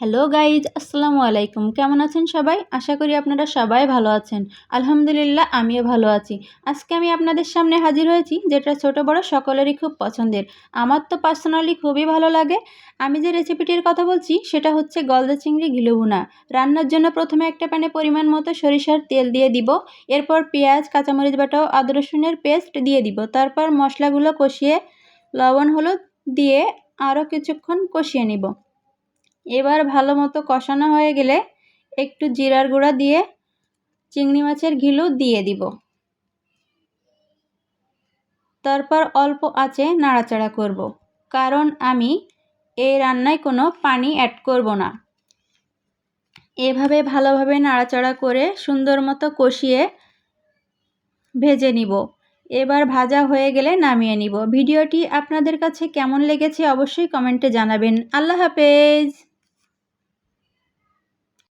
Hello guys আসসালামু আলাইকুম কেমন আছেন সবাই? আশা করি আপনারা সবাই ভালো আছেন। আলহামদুলিল্লাহ, আমিও ভালো আছি। আজকে আমি আপনাদের সামনে হাজির হয়েছি, যেটা ছোট বড় সকলেরই খুব পছন্দের। আমার তো পার্সোনালি খুবই ভালো লাগে। আমি যে রেসিপিটির কথা বলছি, সেটা হচ্ছে গলদা চিংড়ি ঘিলু ভুনা। রান্নার জন্য প্রথমে একটা প্যানে পরিমাণ মতো সরিষার তেল দিয়ে দিব। এরপর পেঁয়াজ, কাঁচামরিচ বাটা ও আদা রসুনের পেস্ট দিয়ে দিব। তারপর মশলাগুলো কষিয়ে লবণ, হলুদ দিয়ে আরও কিছুক্ষণ কষিয়ে নিব। এবার ভালো মতো কষানো হয়ে গেলে একটু জিরার গুঁড়া দিয়ে চিংড়ি মাছের ঘিলু দিয়ে দিব। তারপর অল্প আঁচে নাড়াচাড়া করব, কারণ আমি এই রান্নায় কোনো পানি অ্যাড করব না। এভাবে ভালোভাবে নাড়াচাড়া করে সুন্দর মতো কষিয়ে ভেজে নিব। এবার ভাজা হয়ে গেলে নামিয়ে নিব। ভিডিওটি আপনাদের কাছে কেমন লেগেছে অবশ্যই কমেন্টে জানাবেন। আল্লাহ হাফেজ!